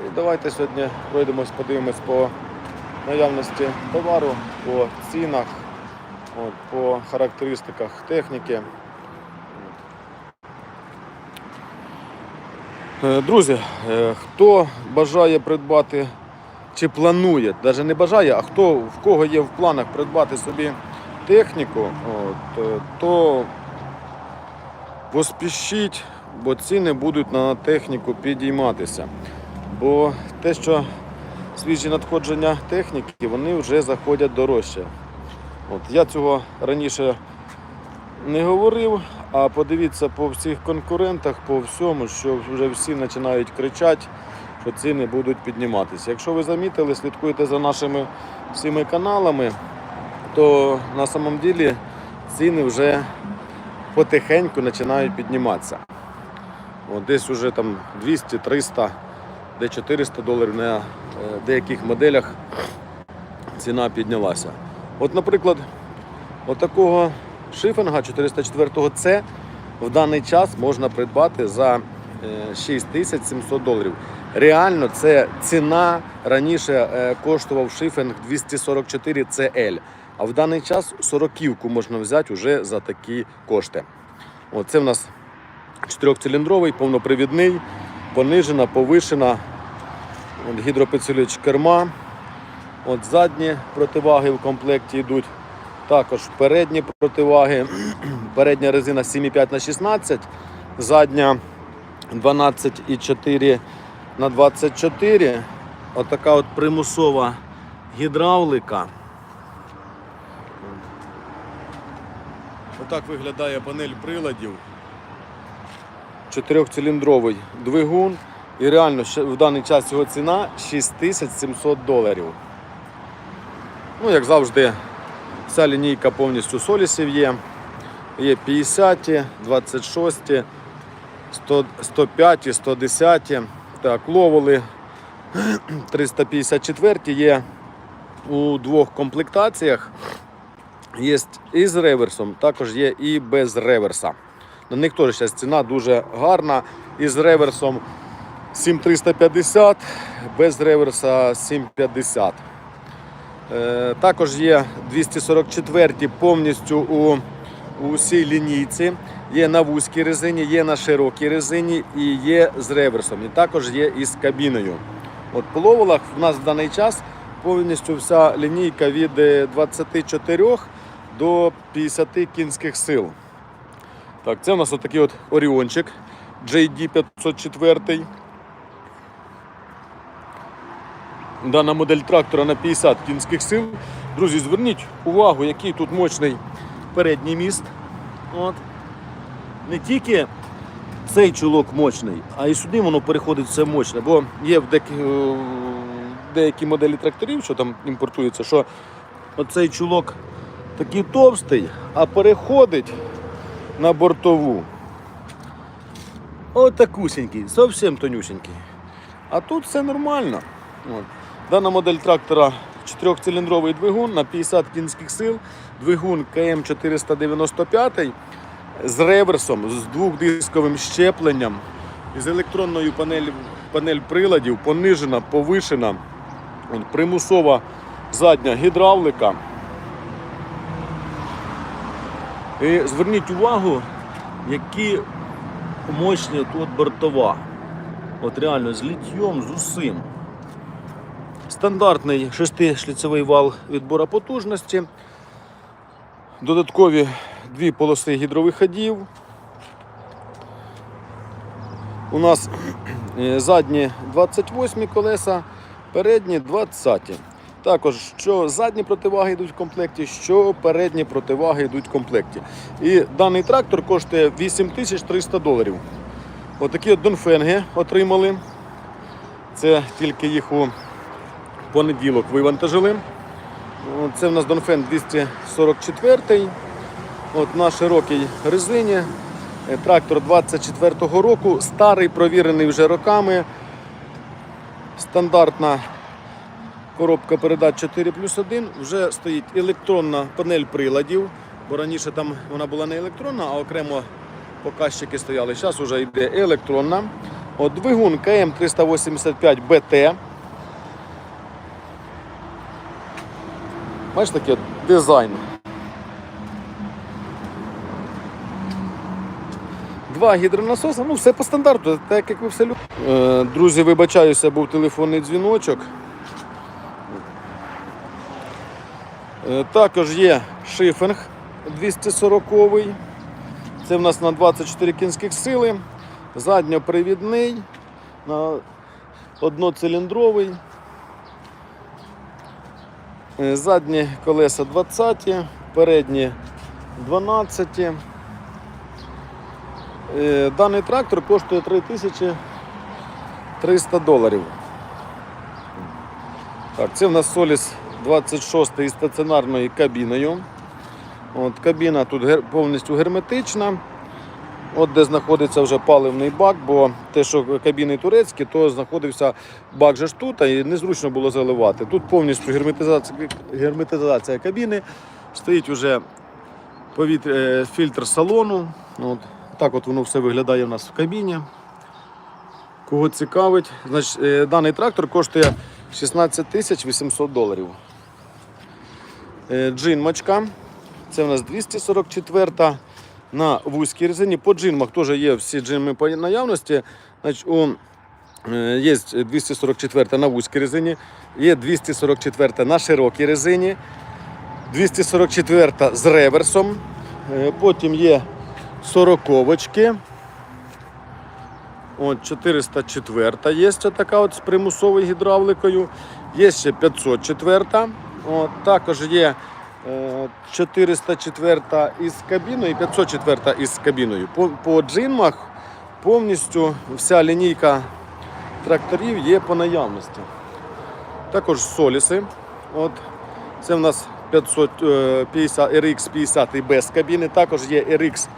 І давайте сьогодні пройдемось, подивимось по наявності товару, по цінах, от, по характеристиках техніки. Е, Друзі, е, хто бажає придбати чи планує, навіть не бажає, а хто в кого є в планах придбати собі техніку, от, е, то поспішіть, бо ціни будуть на техніку підійматися. Бо те, що свіжі надходження техніки, вони вже заходять дорожче. От, я цього раніше не говорив, а подивіться по всіх конкурентах, по всьому, що вже всі починають кричати, що ціни будуть підніматися. Якщо ви замітили, слідкуєте за нашими всіми каналами, то на самом ділі ціни вже потихеньку починають підніматися. От десь уже там 200, 300, де 400 доларів на е, деяких моделях ціна піднялася. От, наприклад, от такого шифінга 404 c в даний час можна придбати за е, 6700 доларів. Реально, це ціна раніше е, коштував шифінг 244 CL. А в даний час 40-ку можна взяти вже за такі кошти. От це в нас чотирьохциліндровий, повнопривідний, понижена, повишена. Гідропідсилювач керма. От задні противаги в комплекті йдуть. Також передні противаги. Передня резина 7,5 на 16, задня 12,4 на 24. Отака от примусова гідравлика. Отак виглядає панель приладів. Чотирьохциліндровий двигун. І реально в даний час його ціна 6700 доларів. Ну, як завжди, вся лінійка повністю солісів є. Є 50, 26, 100, 105, 110. Так, ловили 354 є у двох комплектаціях. Є і з реверсом, також є і без реверса. На них теж зараз ціна дуже гарна. І з реверсом 7350, без реверса 750. Е, також є 244 повністю у, у всій лінійці. Є на вузькій резині, є на широкій резині і є з реверсом. І також є із кабіною. От по ловолах в нас в даний час повністю вся лінійка від е, 24 до 50 кінських сил. Так, це у нас отакий от Оріончик JD 504. Дана модель трактора на 50 кінських сил. Друзі, зверніть увагу, який тут мощний передній міст. От. Не тільки цей чулок мощний, а і сюди воно переходить все мощне. Бо є в деякі, е, деякі моделі тракторів, що там імпортується, що оцей чулок такий товстий, а переходить на бортову. Отакусенький, зовсім тонюсенький. А тут все нормально. От. Дана модель трактора 4-циліндровий двигун на 50 кінських сил, двигун КМ495 з реверсом, з двохдисковим щепленням, з електронною панель, панель приладів, понижена, повишена, примусова задня гідравлика. І зверніть увагу, які мощні тут бортова. От реально з літьйом, з усім. Стандартний шестишліцевий вал відбора потужності. Додаткові дві полоси гідровиходів. У нас е, задні 28 колеса, передні 20. Також що задні противаги йдуть в комплекті, що передні противаги йдуть в комплекті. І даний трактор коштує 8300 доларів. Отакі от донфенги отримали. Це тільки їх у понеділок вивантажили. Це в нас Донфен 244 От на широкій резині. Е, Трактор 24-го року, старий, провірений вже роками. Стандартна коробка передач 4 плюс 1. Вже стоїть електронна панель приладів, бо раніше там вона була не електронна, а окремо показчики стояли. Зараз вже йде електронна. От двигун КМ 385 БТ. Бачиш такий от дизайн. Два гідронасоси, ну все по стандарту, так як ви все любите. Друзі, вибачаюся, був телефонний дзвіночок. Е, Також є шифинг 240 Це в нас на 24 кінських сили, задньопривідний, на одноциліндровий. Е, Задні колеса 20, передні 12. Е, Даний трактор коштує 3300 доларів. Так, це в нас Solis 26 із стаціонарною кабіною. От, кабіна тут повністю герметична. От де знаходиться вже паливний бак, бо те, що кабіни турецькі, то знаходився бак же ж тут, і незручно було заливати. Тут повністю герметизація, герметизація кабіни, стоїть вже повітря, е, фільтр салону. От. Так от воно все виглядає в нас в кабіні. Кого цікавить, значить, е, даний трактор коштує 16 тисяч 800 доларів. Е, Джинмочка. Це у нас 244 на вузькій резині. По джинмах теж є всі джинми по наявності. Значить, у, е, є 244 на вузькій резині, є 244 на широкій резині, 244 з реверсом. Е, Потім є 40 От 404 є така от з примусовою гідравликою. Є ще 504. От, також є е, 404 із кабіною і 504 із кабіною. По, по джинмах повністю вся лінійка тракторів є по наявності. Також соліси. От, це в нас 550 RX 50 без кабіни. Також є RX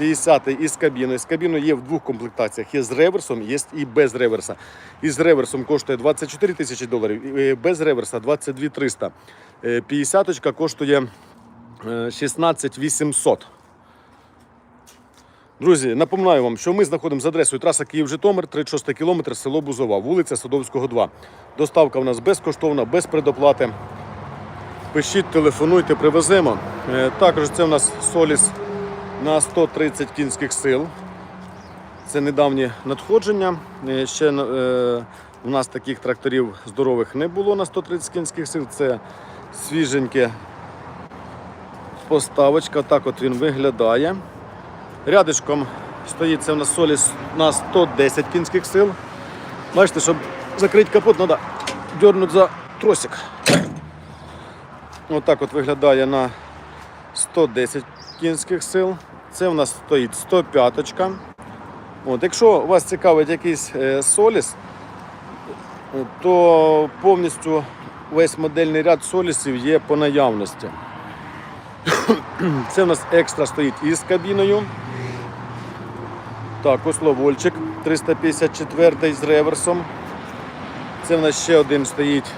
50 із кабіною. З кабіною є в двох комплектаціях. Є з реверсом, є і без реверса. Із реверсом коштує 24 тисячі доларів, без реверса 22 300. 50 коштує е, 16 800. Друзі, напоминаю вам, що ми знаходимося за адресою траса Київ-Житомир, 36 кілометр, село Бузова, вулиця Садовського, 2. Доставка в нас безкоштовна, без предоплати. Пишіть, телефонуйте, привеземо. Е, Також це у нас Соліс на 130 кінських сил. Це недавнє надходження. Е, Ще е, у нас таких тракторів здорових не було на 130 кінських сил. Це свіженьке поставочка. Так от він виглядає. Рядишком стоїть це у нас Соліс на 110 кінських сил. Бачите, щоб закрити капот, треба дернути за тросик. Отак от виглядає на 110 кінських сил. Це в нас стоїть 105. От, якщо вас цікавить якийсь е, соліс, то повністю весь модельний ряд солісів є по наявності. Це в нас екстра стоїть із кабіною. Так, ословольчик 354 з реверсом. Це в нас ще один стоїть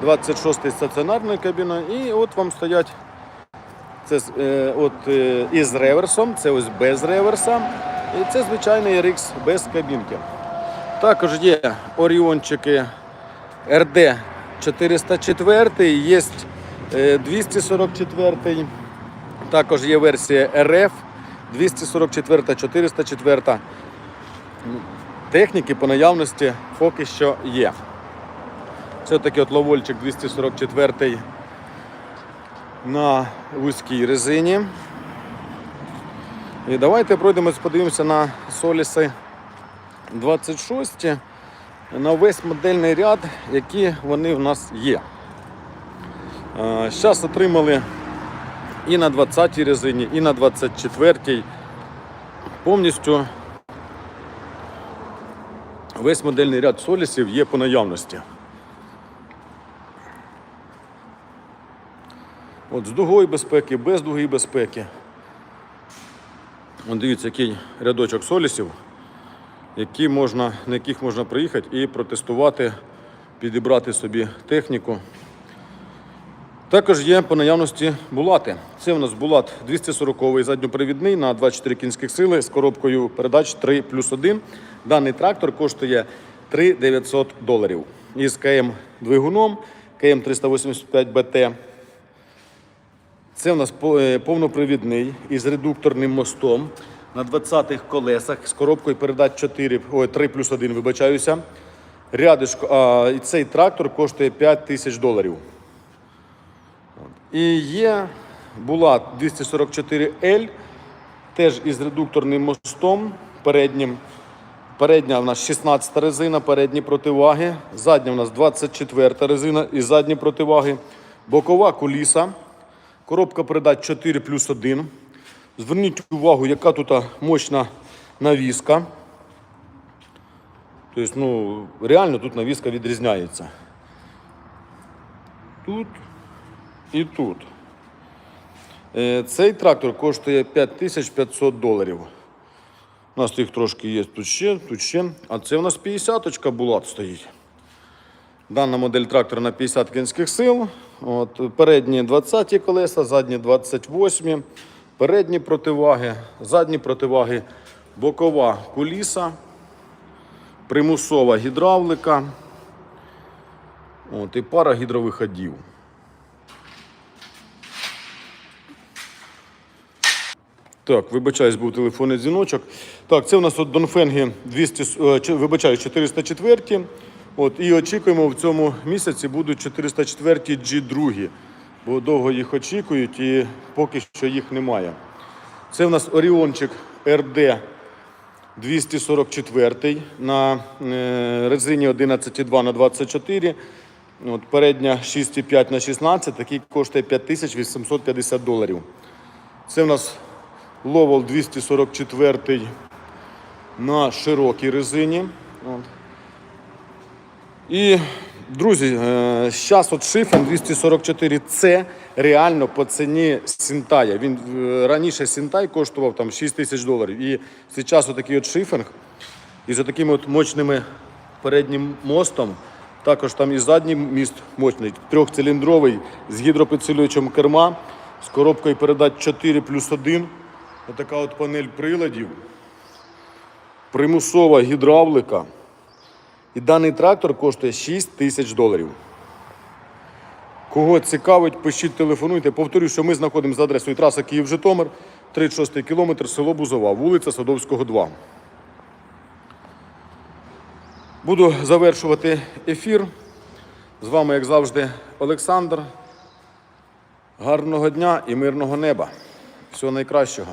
26 стаціонарною кабіною. І от вам стоять це е, от, е, із реверсом, це ось без реверса. І це звичайний RX без кабінки. Також є оріончики RD 404, є е, 244, також є версія RF 244, 404. Техніки по наявності поки що є. Це такий от ловольчик 244 на вузькій резині. І давайте пройдемось, подивимося на соліси 26 на весь модельний ряд, які вони в нас є. Зараз отримали і на 20-й резині, і на 24-й. Повністю весь модельний ряд солісів є по наявності. От з дугою безпеки, без дуги безпеки. От дивіться, який рядочок солісів, які можна, на яких можна приїхати і протестувати, підібрати собі техніку. Також є по наявності булати. Це у нас булат 240-й задньопривідний на 24 кінських сили з коробкою передач 3 плюс 1. Даний трактор коштує 3 900 доларів. Із КМ двигуном, КМ 385 БТ. Це у нас е, повнопривідний із редукторним мостом на 20-х колесах з коробкою передач 4, ой, 3 плюс 1, вибачаюся. Рядишко, а, і цей трактор коштує 5 тисяч доларів. І є була 244L, теж із редукторним мостом переднім. Передня у нас 16 резина, передні противаги. Задня у нас 24 резина і задні противаги. Бокова куліса. Коробка передач 4 плюс 1. Зверніть увагу, яка тут мощна навіска. Тобто, ну, реально тут навіска відрізняється. Тут і тут. Е, Цей трактор коштує 5500 доларів. У нас їх трошки є тут ще, тут ще. А це у нас 50-очка була стоїть. Дана модель трактора на 50 кінських сил. От, передні 20 колеса, задні 28. Передні противаги, задні противаги, бокова куліса, примусова гідравлика. От, і пара гідровиходів. Так, вибачаюсь, був телефонний дзвіночок. Так, це у нас от Донфенги 200, е, вибачаю, 404. От, і очікуємо в цьому місяці будуть 404 G2, бо довго їх очікують і поки що їх немає. Це у нас Оріончик РД 244 на е, резині 11,2 на 24. От, передня 6,5 на 16, такий коштує 5850 доларів. Це в нас Ловол 244 на широкій резині. От. І, друзі, зараз от шифен 244 це реально по ціні Сінтая. Він е, раніше Сінтай коштував там 6 тисяч доларів. І зараз отакий от шифінг із такими от мощними переднім мостом. Також там і задній міст мощний, трьохциліндровий з гідропідсилювачем керма, з коробкою передач 4 плюс 1. Отака от панель приладів, примусова гідравлика. І даний трактор коштує 6 тисяч доларів. Кого цікавить, пишіть, телефонуйте. Повторюю, що ми знаходимося за адресою траса Київ-Житомир, 36 кілометр, село Бузова, вулиця Садовського, 2. Буду завершувати ефір. З вами, як завжди, Олександр. Гарного дня і мирного неба. Всього найкращого.